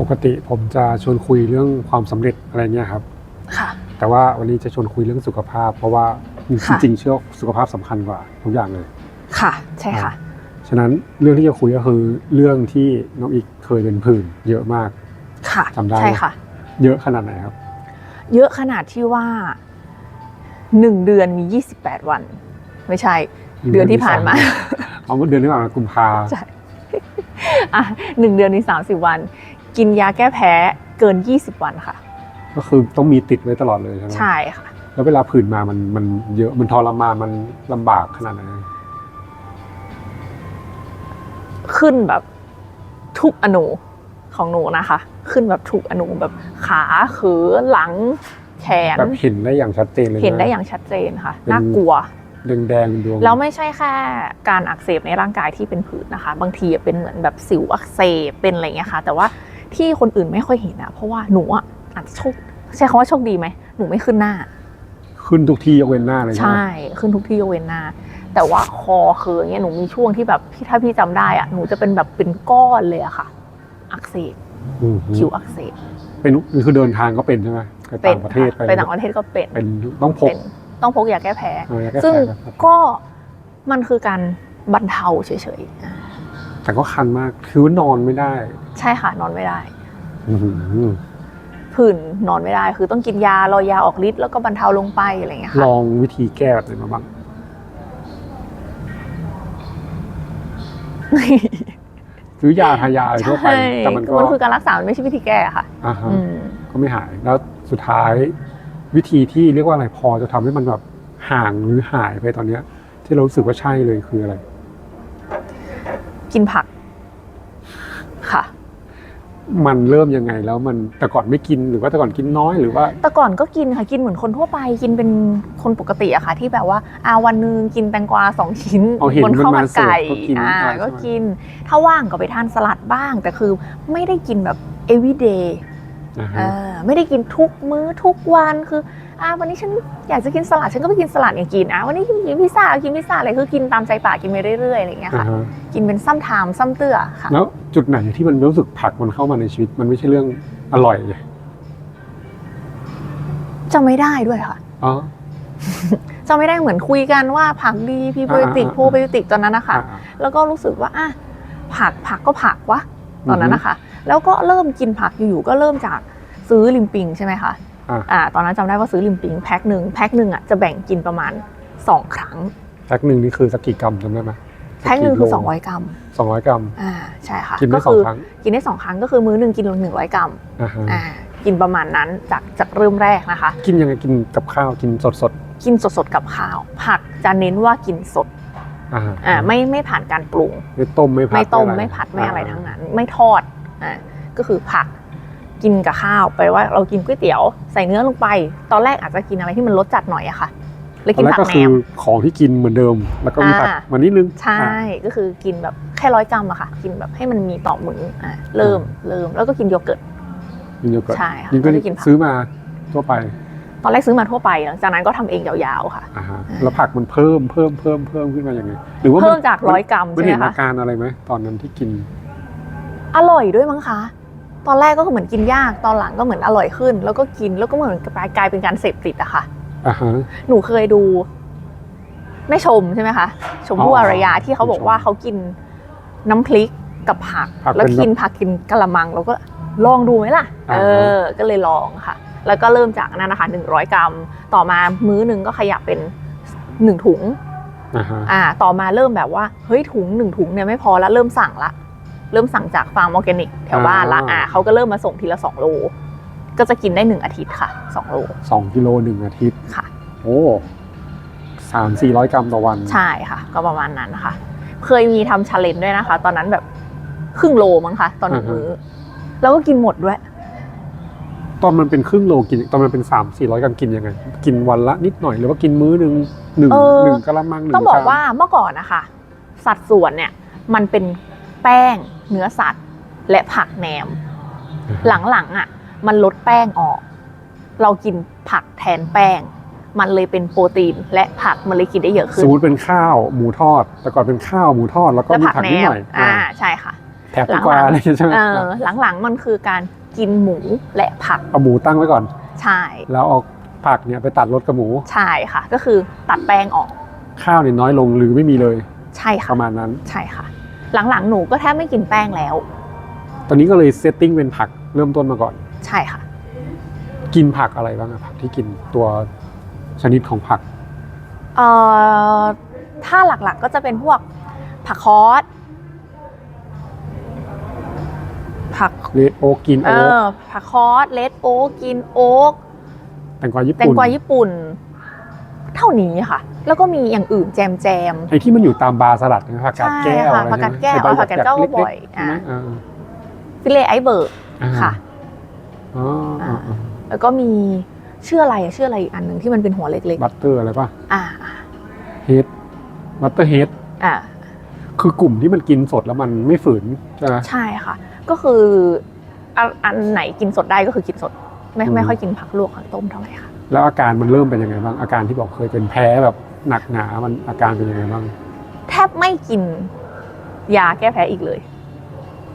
ปกติผมจะชวนคุยเรื่องความสำเร็จอะไรเงี้ยครับ ค่ะ แต่ว่าวันนี้จะชวนคุยเรื่องสุขภาพ เพราะว่าจค่ะ ริงๆเชื่อว่าสุขภาพสำคัญกว่าทุกอย่างเลย ค่ะ ใช่ค่ะ ฉะนั้นเรื่องที่จะคุยก็คือเรื่องที่น้องอีกเคยเป็นผื่นเยอะมาก ค่ะจำได้ ใช่ค่ะ เยอะขนาดไหนครับ เยอะขนาดที่ว่าหนึ่งเดือนมี 28 วัน ไม่ใช่ เดือนที่ผ่านมา เอาเดือนที่ผ่านมากุมภา ใช่ อะหนึ่งเดือนมี 30 วัน กินยาแก้แพ้เกิน 20 วันค่ะ ก็คือต้องมีติดไว้ตลอดเลยใช่ไหมใช่ค่ะ แล้วเวลาผื่นมามันมันเยอะมันทรมานมันลำบากขนาดไหนขึ้นแบบทุกอนูของหนูนะคะ ขึ้นแบบทุกอนูแบบขาเขือหลังแขนแบบเห็นได้อย่างชัดเจนเลยะ เห็นได้อย่างชัดเจนค่ะเป็น น่ากลัว แดงแดงๆดวงแล้วไม่ใช่แค่การอักเสบในร่างกายที่เป็นผื่นนะคะ บางทีเป็นเหมือนแบบสิวอักเสบเป็นอะไรเงี้ยค่ะ แต่ว่า ที่คนอื่นไม่ค่อยเห็นอะเพราะว่าหนูอะอาจจะโชคใช้คำว่าโชคดีไหมหนูไม่ขึ้นหน้า ขึ้นทุกที่ยกเว้นหน้าเลยใช่ไหมใช่ขึ้นทุกที่ยกเว้นหน้า แต่ว่าคอคืออย่างเงี้ยหนูมีช่วงที่แบบพี่ถ้าพี่จำได้อะหนูจะเป็นแบบเป็นก้อนเลยอะค่ะ อักเสบอืมคิ้วอักเสบเป็นคือเดินทางก็เป็นใช่ไหมไปเป็ต่านงประเทศค่ะไปต่างประเทศก็เป็นเป็นต้องพกเป็นต้องพกยาแก้แพ้ เออยาแก้ซึ่งแพ้นะครับก็มันคือการบรรเทาเฉยๆอ่า แต่ก็คันมาก คือนอนไม่ได้ ใช่ค่ะนอนไม่ได้ อื้อหือผื่นนอนไม่ได้ คือต้องกินยารอยาออกฤทธิ์แล้วก็บรรเทาลงไปอะไรอย่างเงี้ยลค่ะองวิธีแก้แบบไหนมาบ้าง ซื้อยาทายาอะไรทั่วไป ใช่แต่มันก็มันคือการรักษามันไม่ใช่วิธีแก้อะค่ะ อ่าฮะอืม ก็ไม่หาย แล้วสุดท้ายวิธีที่เรียกว่าอะไรพอจะทำให้มันแบบห่างหรือหายไปตอนเนี้ย ที่เรารู้สึกว่าใช่เลยคืออะไร กินผัก ค่ะ มันเริ่มยังไงแล้วมันแต่ก่อนไม่กินหรือว่าแต่ก่อนกินน้อยหรือว่า แต่ก่อนก็กินค่ะกินเหมือนคนทั่วไปกินเป็นคนปกติอะค่ะ ที่แบบว่าอาวันหนึงกินแตงกวาสองชิ้นเอาเห็นบนข้าวมันมัมานเสิร์ฟไก่ก็กินอ่าอะไรใช่ไหม ก็กิน ถ้าว่างก็ไปทานสลัดบ้าง แต่คือไม่ได้กินแบบ everyday อ่าฮะอ่าไม่ได้กินทุกมื้อทุกวันคืออ่าวันนี้ฉันอยากจะกินสลัดฉันก็ไปกินสลัดอย่างกินอะวันนี้กินพิซซ่ากินพิซซ่าอะไรคือกินตามใจปากกินไปเรื่อยๆอะไรอย่างเงี้ยอ่าค่ะฮะกินเป็นซ้ำไทม์ซ้ำเตื้อค่ะ แล้วจุดไหนที่มันรู้สึกผักมันเข้ามาในชีวิต มันไม่ใช่เรื่องอร่อยเลยจะไม่ได้ด้วยค่ะอ๋อจะไม่ได้เหมือนคุยกันว่าผักดีพีโบไบติกอ่าโปรไบโอติกตอนนั้นนะคะอ่าแล้วก็รู้สึกว่าอะผักผักก็ผักวะ ตอนนั้นนะคะแล้วก็เริ่มกินผักอยู่ๆก็เริ่มจากซื้อลิมปิงใช่ไหมคะอ่าอ่าตอนนั้นจำได้ว่าซื้อลิมปิงแพ็คหนึ่งแพ็คหนึ่งอะจะแบ่งกินประมาณ2ครั้งแพ็คหนึ่งนี่คือสักกี่กรัมจำได้ไหมแพ็คหนึ่งคือ200กรัมสองร้อยกรัมอ่าใช่ค่ะกินได้ก็สองคืครั้งกินได้สองครั้งก็คือมื้อหนึ่งกินหนึ่งร้อยกรัมอ่าฮะอ่ากินประมาณนั้นจากจากเริ่มแรกนะคะ กินยังไงกินกับข้าวกินสดสดกินสดๆกับข้าว ผักจะเน้นว่ากินสดๆ อ่าฮะอ่าไม่ไม่ผ่านการปรุงไม่ต้มไม่ผัดไม่ต้มอะรไม่ผัดไม่อะไรทั้งนั้น ไม่ทอดอ่าก็คือผักกินกับข้าวไปว่าเรากินก๋วยเตี๋ยวใส่เนื้อลงไป ตอนแรกอาจจะกินอะไรที่มันรสจัดหน่อยอะค่ะเลยตอกินนแรกผักก็แหนคือมของที่กินเหมือนเดิม แล้วก็มีผักอ่ามานิดนึงใช่อ่าก็คือกินแบบแค่ร้อยกรัมอะค่ะ กินแบบให้มันมีต่อมื้ออ่าเริ่มเริ่มแล้วก็กินโยเกิร์ตกินโยเกิร์ตใช่ค่ะนี่ก็ไม่ได้กินผักซื้อมาทั่วไป ตอนแรกซื้อมาทั่วไปหลังจากนั้นก็ทำเองยาวๆค่ะอ่าฮะแล้วผักมันเพิ่มเพิ่มเพิ่มเพิ่มขึ้นมาอย่างไงหรือว่าเพิ่มจากร้อยกรัมมันใช่ไหมเห็นอาคะการอะไรไหมตอนนั้นที่กิน อร่อยด้วยมั้งคะตอนแรกก็เหมือนกินยากตอนหลังก็เหมือนอร่อยขึ้น แล้วก็กินแล้วก็เหมือนกลายเป็นการเสพติดอะค่ะอ่าฮะหนูเคยดูแม่ชมใช่ไหมคะชมพู่อ๋ออารยาที่เขาบอกว่าเขากินน้ำพริกกับผักผักแล้วเป็นกินผักกินกะละมังเราก็ลองดูไหมล่ะอ่าเอฮะอก็เลยลองค่ะ แล้วก็เริ่มจากนั้นนะคะ100 กรัม ต่อมามื้อหนึ่งก็ขยับเป็นหนึ่งถุงอ่าฮะอ่าต่อมาเริ่มแบบว่าเฮ้ยถุงหนึ่งถุงเนี่ยไม่พอแล้วเริ่มสั่งละ เริ่มสั่งจากฟาร์มออร์แกนิกแถวบ้านละอ่าเขาก็เริ่มมาส่งทีละสองโลก็จะกินได้หนึ่งอาทิตย์ค่ะสองโลสองกิโลหนึ่งอาทิตย์ค่ะ โอ้สามสี่ร้อยกรัมต่อวัน ใช่ค่ะ ก็ประมาณนั้นนะคะ เคยมีทำชาเลนจ์ด้วยนะคะ ตอนนั้นแบบครึ่งโลมั้งคะตอนหนึ่งอ่าฮะมื้อแล้วก็กินหมดด้วย ตอนมันเป็นครึ่งโลกินตอนมันเป็นสามสี่ร้อยกรัมกินยังไง กินวันละนิดหน่อยหรือว่ากินมื้อหนึ่งหนึ่งเออ หนึ่งกะละมังหนึ่งต้องบอกชมว่าเมื่อก่อนนะคะสัดส่วนเนี่ยมันเป็นแป้งเนื้อสัตว์ และผักแหนม หลังๆอะ มันลดแป้งออก เรากินผักแทนแป้ง มันเลยเป็นโปรตีนและผักมันเลยกินได้เยอะขึ้สนมมติเป็นข้าวหมูทอด แต่ก่อนเป็นข้าวหมูทอดแล้วก็และมีผักผักแหนนิดหมน่อยอ่าอ่าใช่ค่ะ แท็บดีกว่าหลังๆอะไรอย่างเงี้ยใช่ไหมเออหลังๆมันคือการกินหมูและผักเอาหมูตั้งไว้ก่อน ใช่แล้วเอาผักเนี่ยไปตัดรสกับหมูใช่ค่ะ ก็คือตัดแป้งออก ข้าวเนี่ยน้อยลงหรือไม่มีเลย ใช่ปค่ะระมาณนั้นใช่ค่ะ หลังๆหนูก็แทบไม่กินแป้งแล้ว ตอนนี้ก็เลยเซตติ้งเป็นผักเริ่มต้นมาก่อน ใช่ค่ะ กินผักอะไรบ้างอะผักที่กินตัวชนิดของผักเอ่อถ้าหลักๆก็จะเป็นพวกผักคอส ผักเลดโอกินเอโอ๊กอผักคอสเลดโอ๊กกินโอ๊กแตงกวาญี่แตปุ่งนกวาญี่ปุ่น เท่านี้ค่ะ แล้วก็มีอย่างอื่นแจมแจมไอ้ที่มันอยู่ตามบาร์สลัดนะผักกาดแก้วใช่ค่ะอะไรผักกาดแก้วใช่ไหมเอาผักกาดแก้วใบหยัๆบ่อยเล็กๆใช่ไหมอ่าอ่าฟิเลไอเบิร์กอ่าค่ะอ๋ออ่าอ่าแล้วก็มีชื่ออะไรอะชื่ออะไรอีกอันหนึ่งที่มันเป็นหัวเล็กบัตเตอร์อะไรป่ะๆ อ่าเฮดบัตเตอร์เฮดอ่าคือกลุ่มที่มันกินสดแล้วมันไม่ฝืนใช่ไหมใช่ค่ะ ก็คืออันอันไหนกินสดได้ก็คือกินสด ไม่อืมไม่ค่อยกินผักลวกผักต้มเท่าไหร่ค่ะแล้วอาการมันเริ่มเป็นยังไงบ้างอาการที่บอกเคยเป็นแพ้แบบหนักหนามันอาการเป็นยังไงบ้างแทบไม่กินยาแก้แพ้อีกเลย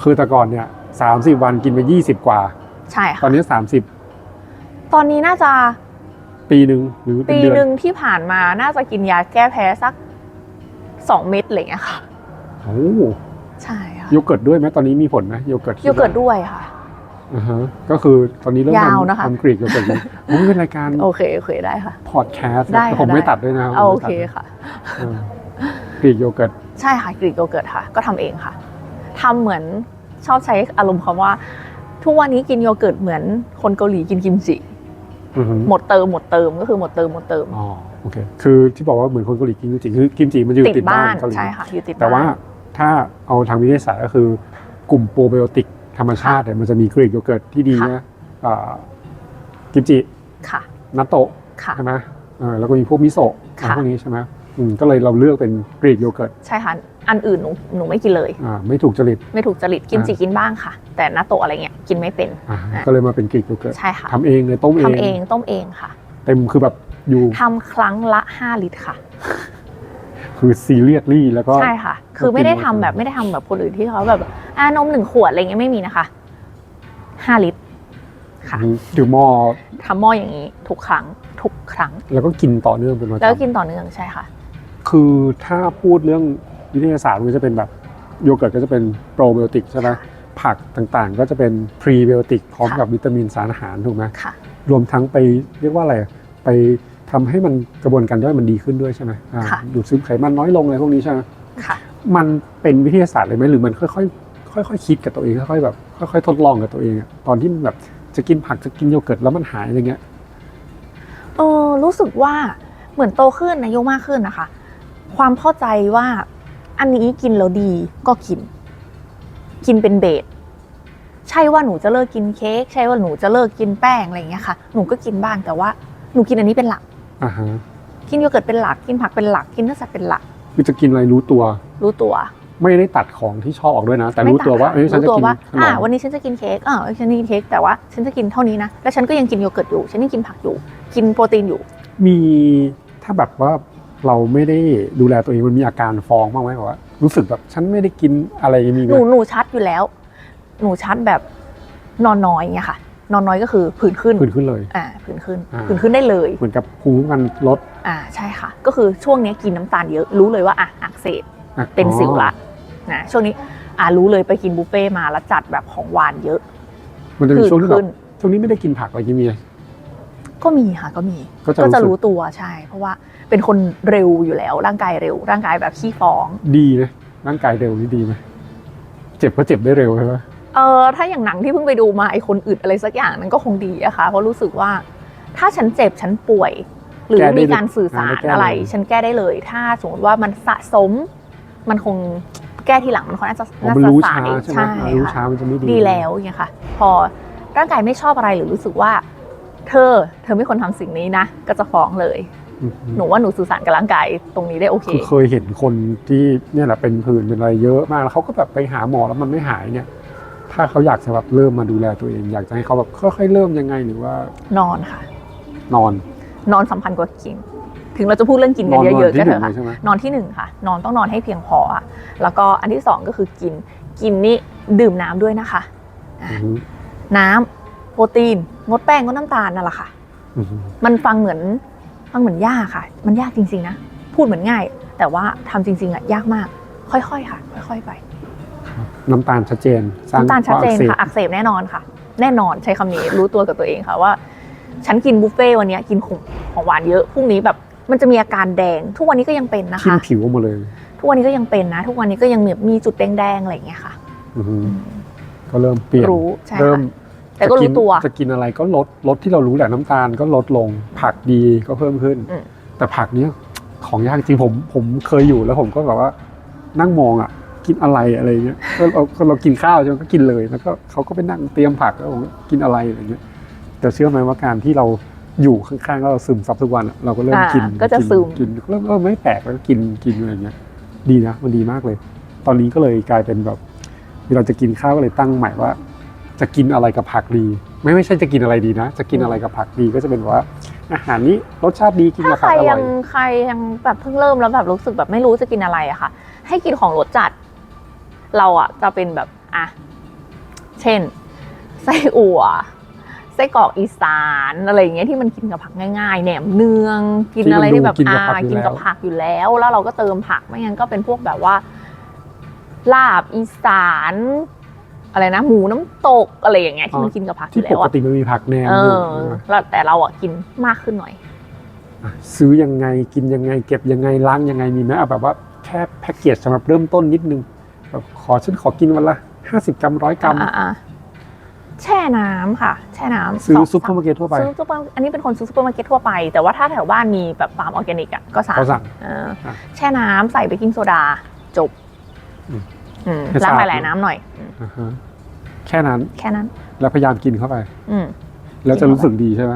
คือแต่ก่อนเนี่ยสามสิบวันกินไปยี่สิบกว่า ใช่ตอค่ะนนี้สามสิบตอนนี้น่าจะ ปีหนึ่งหรือเป็นปีเดือนหนึ่งที่ผ่านมาน่าจะกินยาแก้แพ้สักสองเม็ดอะไรอย่างเงี้ยค่ะโอ้ ใช่ค่ะโยเกิร์ตด้วยไหมตอนนี้มีผลไหมโยเกิร์ตโยเกิร์ตด้วยค่ะอ่าฮะก็คือตอนนี้เริ่มยาวทำนะคะทำกรีกโยเกิร์ตอยู่ผมเป็นรายการโอเคโอเคได้ค่ะพอดแคสต์ได้ค่ะผมไม่ได้ตัดด้วยนะครับเอาผมโอไม่ตัดเคค่ะเออกรีกโยเกิร์ตใช่ค่ะกรีกโยเกิร์ตค่ะ ก็ทำเองค่ะทำเหมือนชอบใช้อารมณ์คำว่า ทุกวันนี้กินโยเกิร์ตเหมือนคนเกาหลีกินกิมจิอือฮึหมดเติมหมดเติมก็คือหมดเติมหมดเติมอ๋อโอเคคือที่บอกว่าเหมือนคนเกาหลีกินกิมจิคือกิมจิมันอยู่ติดติดบ้าบ้านนเกาหลีใช่ค่ะอยู่ติดแต่ว่าบ้น ถ้าเอาทางวิทยาศาสตร์ก็คือกลุ่มโปรไบโอติกธรรมชาติเนี่ยมันจะมีกรีกโยเกิร์ตที่ดีค่ะนะอ่ากิมจิค่ะนัตโตะค่ะใช่ไหมเออแล้วก็มีพวกมิโซะค่ะอะไรพวกนี้ใช่ไหมอืมก็เลยเราเลือกเป็นกรีกโยเกิร์ตใช่ค่ะอันอื่นหนูหนูไม่กินเลยอ่าไม่ถูกจริตไม่ถูกจริตกินจิกินบ้างค่ะ แต่นาโตะอะไรเงี้ยกินไม่เป็นอ่าอะก็เลยมาเป็นกรีกโยเกิร์ตใช่ค่ะทำเองเลยต้มเองทำเองต้มเองค่ะเต็มคือแบบอยู่ทำครั้งละ 5 ลิตรค่ะ คือซีเรียสลี่แล้วก็ใช่ค่ะ คือไม่ได้ทำกินหมดแบบไม่ได้ทำแบบคนอื่นที่เขาแบบอ่านมหนึ่งขวดอะไรเงี้ยไม่มีนะคะ5ลิตรค่ะถือหม้อทำหม้ออย่างนี้ทุกครั้งทุกครั้ง แล้วก็กินต่อเนื่องเป็นประแล้วก็จำกินต่อเนื่องใช่ค่ะ คือถ้าพูดเรื่องวิทยาศาสตร์มันก็จะเป็นแบบโยเกิร์ตก็จะเป็นโปรไบโอติกใช่ไหมผักต่างๆ ก็จะเป็นพรีไบโอติกพร้อมค่ะกับวิตามินสารอาหารถูกไหมค่ะรวมทั้งไปเรียกว่าอะไรไป ทำให้มันกระบวนการย่อยมันดีขึ้นด้วยใช่ไหมอ่าค่ะดูดซึมไขมันน้อยลงอะไรพวกนี้ใช่ไหมค่ะมันเป็นวิทยาศาสตร์เลยไหมหรือมันค่อยๆค่อยๆคิดกับตัวเองค่อยๆแบบค่อยๆทดลองกับตัวเองอะตอนที่มันแบบจะกินผักจะกินโยเกิร์ตแล้วมันหายอะไรเงี้ยเออรู้สึกว่าเหมือนโตขึ้นอายุมากขึ้นนะคะ ความเข้าใจว่าอันนี้กินแล้วดีก็กิน กินเป็นเบสใช่ว่าหนูจะเลิกกินเค้กใช่ว่าหนูจะเลิกกินแป้งอะไรอย่างเงี้ยค่ะ หนูก็กินบ้างแต่ว่าหนูกินอันนี้เป็นหลัก อ่าฮะกินโยเกิร์ตเป็นหลักกินผักเป็นหลักกินเนื้อสัตว์เป็นหลัก คือจะกินอะไรรู้ตัว รู้ตัว ไม่ได้ตัดของที่ชอบออกด้วยนะ แต่รู้ตัวว่าเอ้ยฉันรู้จะตัวกินว่าขนอ่ามวันนี้ฉันจะกินเค้กอ่าฉันจะกินเค้กแต่ว่าฉันจะกินเท่านี้นะแล้วฉันก็ยังกินโยเกิร์ตอยู่ฉันยังกินผักอยู่ กินโปรตีนอยู่ มีถ้าแบบว่าเราไม่ได้ดูแลตัวเองมันมีอาการฟ้องบ้างไหมแบบว่ารู้สึกแบบฉันไม่ได้กินอะไรมีไหหมนูหนูชัดอยู่แล้ว หนูชัดแบบนอนน้อยอย่างเงี้ยค่ะ นอนน้อยก็คือผื่นขึ้นผื่นขึ้นเลยอ่าผื่นขึ้นอ่าผื่นขึ้นได้เลย เหมือนกับภูมิคุ้มกันลดอ่าใช่ค่ะ ก็คือช่วงเนี้ยกินน้ำตาลเยอะรู้เลยว่าอะอักเสบอะเป็นสิวละอ๋อนะช่วงนี้อ่ารู้เลยไปกินบุฟเฟ่ต์มาแล้วจัดแบบของหวานเยอะ มันจะมีผื่นช่วงที่แบขึ้บนช่วงนี้ไม่ได้กินผักอะไรกินมีก็มีค่ะก็มีก็จะก็จะรู้สึกรู้ตัวใช่ เพราะว่าเป็นคนเร็วอยู่แล้ว ร่างกายเร็ว ร่างกายแบบขี้ฟ้อง ดีนะร่างกายเร็วนี่ดีไหมเจ็บก็เจ็บได้เร็วใช่ไหม เออถ้าอย่างหนังที่เพิ่งไปดูมาไอคนอึดอะไรสักอย่างนั้นก็คงดีอะค่ะเพราะรู้สึกว่า ถ้าฉันเจ็บฉันป่วย หรือมีการสื่อสารอะไร ฉันแก้ได้เลย ถ้าสมมติว่ามันสะสม มันคงแก้ทีหลังมันคงน่าจะอ๋อน่ามันจะรู้สาช้ายใช่ไหมใช่อ่ารู้ช้าค่ะมันจะไม่ดีดีแล้วอย่างเงี้ยค่ะ พอร่างกายไม่ชอบอะไรหรือรู้สึกว่า เธอ เธอไม่ควรทำสิ่งนี้นะก็จะฟ้องเลยอืมหนูว่าหนูสื่อสารกับร่างกายตรงนี้ได้โอเคคือเคยเห็นคนที่เนี่ยแหละเป็นผื่นเป็นอะไรเยอะมากแล้วเขาก็แบบไปหาหมอแล้วมันไม่หายเนี่ย ถ้าเขาอยากจะแบบเริ่มมาดูแลตัวเอง อยากจะให้เขาแบบค่อยๆเริ่มยังไงหรือว่านอนค่ะ นอน นอนสำคัญกว่ากิน ถึงเราจะพูดเรื่องกินนกันอนเยอะๆที่ก็หเถนึ่งอะเลค่ะยใช่ไหม นอนที่หนึ่งค่ะ นอนต้องนอนให้เพียงพออะแล้วก็อันที่สองก็คือกิน กินนี่ดื่มน้ำด้วยนะคะ อือฮึน้ำโปรตีน งดแป้งงดน้ำตาลนั่นแหละค่ะ อือฮึมันฟังเหมือนฟังเหมือนยากค่ะ มันยากจริงๆนะ พูดเหมือนง่าย แต่ว่าทำจริง ๆอะยากมาก ค่อยๆค่ะ ค่อย ๆ ไปครับ น้ำตาลชัดเจนสร้งน้ำตาลชัดเจนความอักสบค่ะอักเสบแน่นอนค่ะ แน่นอนใช้คำนี้รู้ตัวกับตัวเองค่ะว่า ฉันกินบุฟเฟ่ต์วันเนี้ยกินของของหวานเยอะพรุ่งนี้แบบมันจะมีอาการแดง ทุกวันนี้ก็ยังเป็นนะทิ่มคะผิวออกมาเลย ทุกวันนี้ก็ยังเป็นนะ ทุกวันนี้ก็ยังมีมีจุดแดงๆอะไรอย่างเงี้ยค่ะอือฮึก็เริ่มเปลี่ยนรู้ใช่เริ่มค่ะแต่ก็รู้จะนตัวจะกินอะไรก็ลดลดที่เรารู้แหละน้ำตาลก็ลดลง ผักดีก็เพิ่มขึ้นอืมแต่ผักเนี้ยของยากจริงผมผมเคยอยู่แล้วผมก็แบบว่านั่งมองอะ กินอะไรอะไรเงี้ยก็เราก็เรากินข้าวใช่ไหมก็กินเลยแล้วก็เขาก็ไปนั่งเตรียมผักแล้วผมก็กินอะไรอะไรเงี้ยแต่เชื่อไหมว่าการที่เราอยู่ข้างๆแล้วเราซึมซับทุกวันอะเราก็เริ่มอ่ากินก็จะนซึมกินเริ่มเริ่มไม่แปลกแล้วก็กินกินอะไรเงี้ย ดีนะมันดีมากเลย ตอนนี้ก็เลยกลายเป็นแบบเวลาจะกินข้าวก็เลยตั้งใหม่ว่า จะกินอะไรกับผักดี ไม่ไม่ใช่จะกินอะไรดีนะ จะกินอะไรกับผักดีก็จะเป็นว่า อาหารนี้รสชาติดีกินถ้ากับใคผัรกอยัร่งอยใครยังแบบเพิ่งเริ่มแล้วแบบรู้สึกแบบไม่รู้จะกินอะไรอะค่ะ ให้กินของรสจัด เราอะจะเป็นแบบอะเช่น ไส้อั่วไส้กรอกอีสานอะไรอย่างเงี้ยที่มันกินกับผักง่ายๆแหนมเนืองกินอะไรที่แบบกินกับอ่าผักอยู่กินแล้กับวผักอยู่แล้ว แล้วเราก็เติมผักไม่งั้นก็เป็นพวกแบบว่า ลาบอีสานอะไรนะหมูน้ำตกอะไรอย่างเงี้ยที่มันกินกับผักอที่ยู่ปแล้วกอะติมันมีผักแหนมเออยู่อแล้วแต่เราอะกินมากขึ้นหน่อยะซื้อยังไงกินยังไง เก็บยังไงล้างยังไงมีไหมเอาแบบว่าแค่แพ็กเกจสำหรับเริ่มต้นนิดนึง แบบขอฉันขอกินวันละห้าสิบกรัมร้อยกรัม อ่าอ่าแช่น้ำค่ะ แช่น้ำซื้อสงซุปเปอร์มาร์เก็ตทั่วไป ซื้อซุปเปอร์อันนี้เป็นคนซื้อซุปเปอร์มาร์เก็ตทั่วไป แต่ว่าถ้าแถวบ้านมีแบบฟาร์มออร์แกนิกอะก็สั่งก็สั่งเอออะแช่น้ำใส่เบกกิ้งโซดาจบอืมอืมให้ล้างสะอาด หลายๆน้ำหน่อยอืมอ่าฮะแค่นั้นแค่นั้น แล้วพยายามกินเข้าไป อืม แล้วจะรู้สึกดีใช่ไหม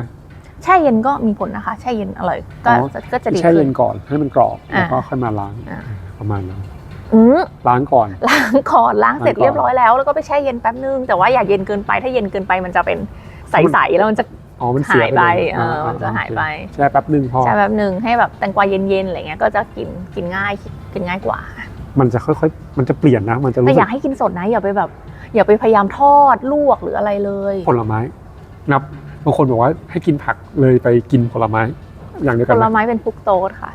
แช่เย็นก็มีผลนะคะ แช่เย็นอร่อยก็อ๋อจะก็จะดีแช่ขึ้เย็นน ก่อนให้มันกรอบ อ่า แล้วก็ค่อยมาล้างอ่า ประมาณนั้น อืมล้างก่อน ล้างก่อนล้างเสร็จล้างก่อนเรียบร้อยแล้วแล้วก็ไปแช่เย็นแป๊บนึง แต่ว่าอย่าเย็นเกินไปถ้าเย็นเกินไปมันจะเป็นใสๆแล้วมันจะอ๋อมันเสียหายไปเลยเออมันจะหายไปแช่แป๊บหนึ่งพอแช่แป๊บนึงให้แบบแตงกวาเย็นๆอะไรเงี้ยก็จะกินกินง่ายกินง่ายกว่า มันจะค่อยๆ มันจะเปลี่ยนนะ มันจะแต่รู้อสึยากกให้กินสดนะอย่าไปแบบ อย่าไปพยายามทอดลวกหรืออะไรเลยผลไม้นับบางคนบอกว่าให้กินผักเลยไปกินผลไม้ อย่างเดียวผกันลนะไม้เป็นฟรุกโตสค่ะ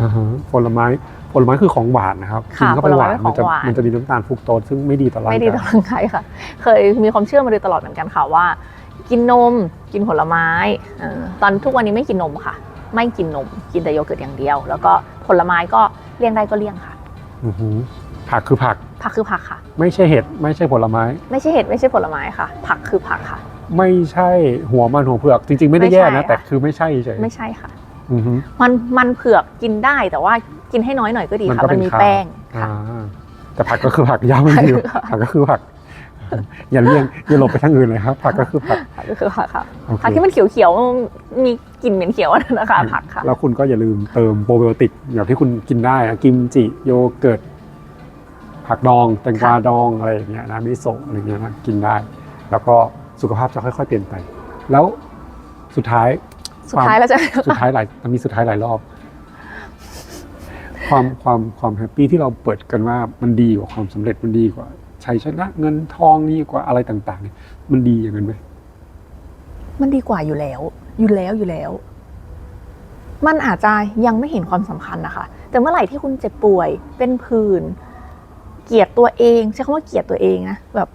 อ่าฮะผลไม้ ผลไม้คือของหวานนะครับกิค่ะเข้าไปหวานผลไม้เป็นมันจะของหวานมันจะมีน้ำตาลฟรุกโตสซึ่งไม่ดีต่อร่างไม่ดีกาต่อยร่างกายค่ะ เคยมีความเชื่อมาโดยตลอดเหมือนกันค่ะว่า กินนมกินผลไม้เออตอนทุกวันนี้ไม่กินนมค่ะ ไม่กินนมกินแต่โยเกิร์ตอย่างเดียว แล้วก็ผลไม้ก็เลี่ยงได้ก็เลี่ยงค่ะอือฮึผักคือผัก ผักคือผักค่ะ ไม่ใช่เห็ดไม่ใช่ผลไม้ ไม่ใช่เห็ดไม่ใช่ผลไม้ค่ะ ผักคือผักค่ะ ไม่ใช่หัวมันหัวเผือกจริง ๆ ไม่ได้แย่ไม่นะใช่แต่ค่ะคือไม่ใช่เฉยไม่ใช่ค่ะอือฮึ มันมันเผือกกินได้แต่ว่ากินให้น้อยหน่อยก็ดีมันค่ะก็มันเป็นมีคาร์บแป้งอ่าค่ะแต่ผักก็คือผักย้ำมันอยู่ผักก็คือผัก อย่าเลี่ยงอย่าหลบไปทางอื่นเลยครับ ผักก็คือผักผักก็คือผักค่ะโอเคผักที่มันเขียวๆมีกลิ่นเหม็นเขียวนะคะผักค่ะแล้วคุณก็อย่าลืมเติมโปรไบโอติกอย่างที่คุณกินได้นะกิมจิโยเกิร์ตผักดองแตงกวาค่ะดองอะไรอย่างเงี้ยนะมิโซะอะไรเงี้ยนะกินได้ แล้วก็สุขภาพจะค่อย ๆ เปลี่ยนไป แล้วสุดท้าย สุดท้ายแล้วจะสุดท้ายหลายมันมีสุดท้ายหลายรอบ ความความความแฮปปี้ที่เราเปิดกันว่ามันดีกว่าความสำเร็จมันดีกว่าชัยชนะเงินทองดีกว่าอะไรต่างๆเนี่ยมันดีอย่างนั้นไหมมันดีกว่าอยู่แล้ว อยู่แล้วอยู่แล้ว มันอาจจะยังไม่เห็นความสำคัญนะคะ แต่เมื่อไหร่ที่คุณเจ็บป่วย เป็นผื่นเกลียดตัวเองใช้คำว่าเกลียดตัวเองนะแบบ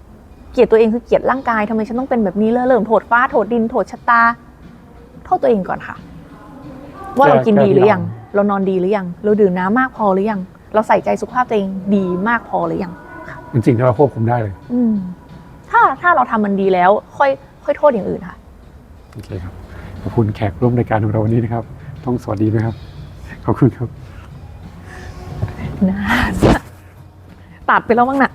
เกลียดตัวเองคือเกลียดร่างกายทำไมฉันต้องเป็นแบบนี้เลอะเริ่มโทษฟ้าโทษดินโทษชะตา โทษตัวเองก่อนค่ะ ว่าเรากินดีหรือยัง เรานอนดีหรือยัง เราดื่มน้ำมากพอหรือยัง เราใส่ใจสุขภาพตัวเองดีมากพอหรือยังเป็นสิ่งที่เราควบคุมได้เลย อืมถ้าถ้าเราทำมันดีแล้ว ค่อย ค่อยโทษอย่างอื่นค่ะโอเคครับขอบคุณแขกร่วมรายการของเราวันนี้นะครับ ต้องสวัสดีไหมครับขอบคุณครับนะตัดไปแล้วมั้งนะ